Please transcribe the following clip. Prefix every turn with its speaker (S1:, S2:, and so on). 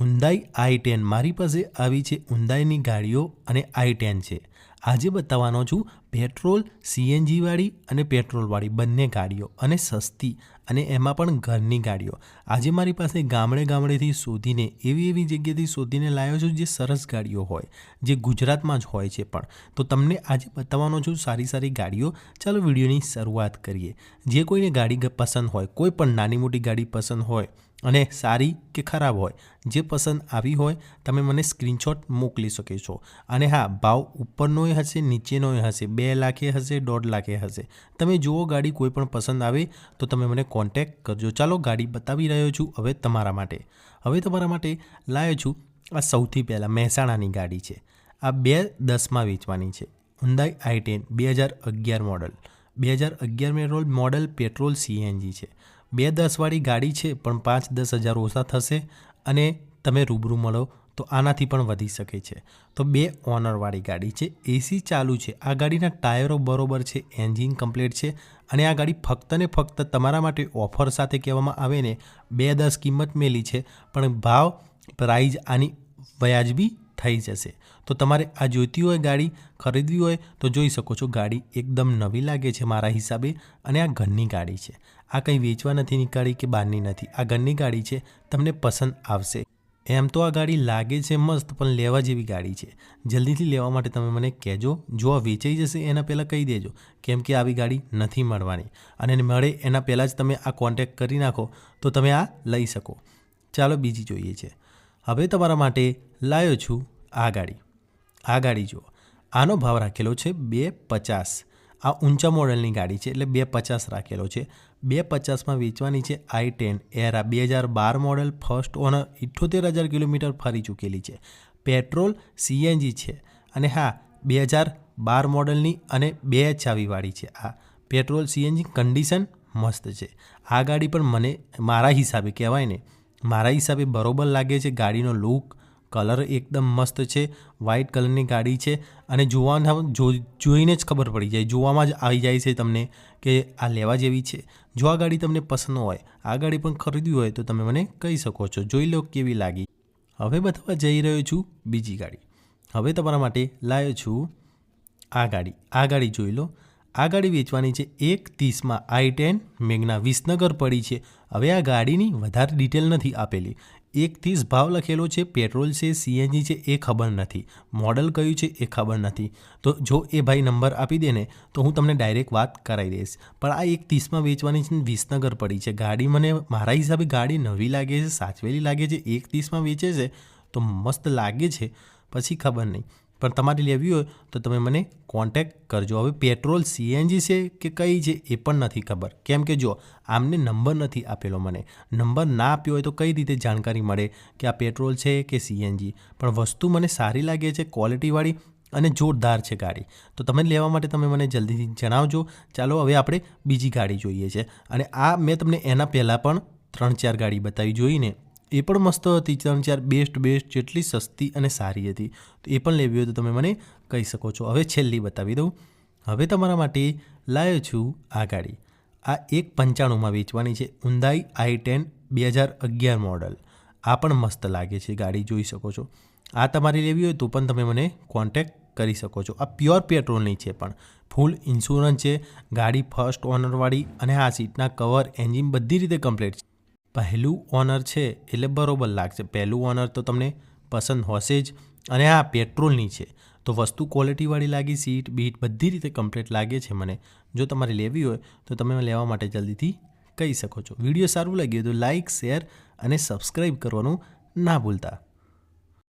S1: ઊંદાઈ આઈ ten મારી પાસે આવી છે ઉંદાઈની ગાડીઓ અને આઈ ટેન છે. આજે બતાવવાનો છું પેટ્રોલ સીએનજીવાળી અને પેટ્રોલવાળી બંને ગાડીઓ અને સસ્તી અને એમાં પણ ઘરની ગાડીઓ. આજે મારી પાસે ગામડે ગામડેથી શોધીને, એવી એવી જગ્યાએથી શોધીને લાવ્યો છું જે સરસ ગાડીઓ હોય, જે ગુજરાતમાં જ હોય છે પણ. તો તમને આજે બતાવવાનો છું સારી સારી ગાડીઓ. ચાલો વિડીયોની શરૂઆત કરીએ. જે કોઈને ગાડી પસંદ હોય, કોઈ પણ નાની મોટી ગાડી પસંદ હોય અને સારી કે ખરાબ હોય, જે પસંદ આવી હોય, તમે મને સ્ક્રીનશોટ મોકલી શકો છો. અને હા, ભાવ ઉપરનોય હશે નીચેનોય હશે, બે લાખે હશે, દોઢ લાખે હશે. તમે જુઓ ગાડી કોઈ પણ પસંદ આવે, તો તમે મને કોન્ટેક્ટ કરજો. ચાલો, ગાડી બતાવી રહ્યો છું હવે તમારા માટે. હવે તમારા માટે લાવ્યો છું આ સૌથી પહેલાં મહેસાણાની ગાડી છે. આ બે દસમાં વેચવાની છે. હુંદાઈ આઈ ટેન બે હજાર અગિયાર મોડલ બે હજાર અગિયાર મેરોલ મોડલ પેટ્રોલ સીએનજી છે. બે દસવાળી ગાડી છે, પણ પાંચ દસ હજાર ઓછા થશે અને તમે રૂબરૂ મળો તો આનાથી પણ વધી શકે છે. તો બે ઓનરવાળી ગાડી છે, એસી ચાલુ છે. આ ગાડીના ટાયરો બરોબર છે, એન્જિન કમ્પ્લીટ છે અને આ ગાડી ફક્ત ને ફક્ત તમારા માટે ઓફર સાથે કહેવામાં આવે ને, બે દસ કિંમત મેલી છે. પણ ભાવ, પ્રાઇઝ આની વ્યાજબી થઈ જશે. તો તમારે આ જોઈતી હોય ગાડી, ખરીદવી હોય, તો જોઈ શકો છો ગાડી એકદમ નવી લાગે છે મારા હિસાબે અને આ ઘરની ગાડી છે. આ કંઈ વેચવા નથી નીકાળી કે બહારની નથી. આ ઘરની ગાડી છે, તમને પસંદ આવશે. એમ તો આ ગાડી લાગે છે મસ્ત, પણ લેવા જેવી ગાડી છે. જલ્દીથી લેવા માટે તમે મને કહેજો. જો આ વેચાઈ જશે, એના પહેલાં કહી દેજો. કેમ કે આવી ગાડી નથી મળવાની. અને મળે એના પહેલાં જ તમે આ કોન્ટેક્ટ કરી નાખો, તો તમે આ લઈ શકો. ચાલો, બીજી જોઈએ છે. હવે તમારા માટે લાવ્યો છું આ ગાડી. આ ગાડી જુઓ. આનો ભાવ રાખેલો છે બે પચાસ. આ ઊંચા મોડલની ગાડી છે એટલે બે પચાસ રાખેલો છે. બે પચાસમાં વેચવાની છે આઈ ટેન. એરા બે હજાર બાર મોડલ ફર્સ્ટ ઓનર ઇઠ્ઠોતેર હજાર કિલોમીટર ફરી ચૂકેલી છે. પેટ્રોલ સીએનજી છે. અને હા, બે હજાર બાર મોડલની અને બે ચાવીવાળી છે આ. પેટ્રોલ સીએનજી કન્ડિશન મસ્ત છે. આ ગાડી પણ મને મારા હિસાબે કહેવાય ને મારા હિસાબે બરોબર લાગે છે ગાડીનો લુક કલર એકદમ મસ્ત છે વ્હાઇટ કલરની ગાડી છે અને જોવાના જો, જોઈને જ ખબર પડી જાય, જોવામાં જ આવી જાય છે તમને કે આ લેવા જેવી છે. જો આ ગાડી તમને પસંદ હોય, આ ગાડી પણ ખરીદવી હોય તો તમે મને કહી શકો છો, જોઈ લો કેવી લાગી. હવે બતાવવા જઈ રહ્યો છું બીજી ગાડી. હવે તમારા માટે લાવ્યો છું આ ગાડી આ ગાડી જોઈ લો. આ ગાડી વેચવાની છે એક ત્રીસમાં આઈ ટેન, મેઘના વિસનગર પડી છે. હવે આ ગાડીની વધારે ડિટેલ નથી આપેલી. એક ત્રીસ ભાવ લખેલો છે, પેટ્રોલ છે સીએનજી છે, એ ખબર નથી. મોડલ કયું છે, એ ખબર નથી. તો જો એ ભાઈ નંબર આપી દે ને, તો હું તમને ડાયરેક્ટ વાત કરાવી દઈશ. પણ આ એક ત્રીસમાં વેચવાની છે વિસનગર પડી છે. ગાડી મને મારા હિસાબે ગાડી નવી લાગે છે, સાચવેલી લાગે છે, એક ત્રીસમાં વેચે છે, તો મસ્ત લાગે છે, પછી ખબર નહીં. પણ તમારે લેવી હોય તો તમે મને કોન્ટેક્ટ કરજો. હવે પેટ્રોલ સીએનજી છે કે કઈ છે એ પણ નથી ખબર. કેમ કે જો આમને નંબર નથી આપેલો મને, નંબર ના આપ્યો હોય તો કઈ રીતે જાણકારી મળે કે આ પેટ્રોલ છે કે સીએનજી પણ વસ્તુ મને સારી લાગે છે ક્વોલિટીવાળી અને જોરદાર છે ગાડી. તો તમે લેવા માટે તમે મને જલ્દીથી જણાવજો. ચાલો, હવે આપણે બીજી ગાડી જોઈએ છે. અને આ મેં તમને એના પહેલાં પણ ત્રણ ચાર ગાડી બતાવી જોઈને એ પણ મસ્ત હતી. ત્રણ ચાર બેસ્ટ બેસ્ટ જેટલી સસ્તી અને સારી હતી. તો એ પણ લેવી હોય તો તમે મને કહી શકો છો. હવે છેલ્લી બતાવી દઉં. હવે તમારા માટે લાવ્યો છું આ ગાડી આ એક પંચાણુંમાં વેચવાની છે. ઉંદાઈ આઈ ટેન બે હજાર અગિયાર મોડલ આ પણ મસ્ત લાગે છે. ગાડી જોઈ શકો છો. આ તમારી લેવી હોય તો પણ તમે મને કોન્ટેક્ટ કરી શકો છો. આ પ્યોર પેટ્રોલની છે પણ. ફૂલ ઇન્સ્યોરન્સ છે. ગાડી ફર્સ્ટ ઓનરવાળી અને આ સીટના કવર એન્જિન બધી રીતે કમ્પ્લીટ છે. પહેલું ઓનર છે એટલે બરોબર લાગશે. પહેલું ઓનર તો તમને પસંદ હશે જ. અને આ પેટ્રોલની છે. તો વસ્તુ ક્વોલિટીવાળી લાગી, સીટ, બીટ બધી રીતે કમ્પ્લીટ લાગે છે મને. જો તમારે લેવી હોય, તો તમે લેવા માટે જલ્દીથી કહી શકો છો. વીડિયો સારું લાગ્યું તો લાઇક શેર અને સબસ્ક્રાઈબ કરવાનું ના ભૂલતા.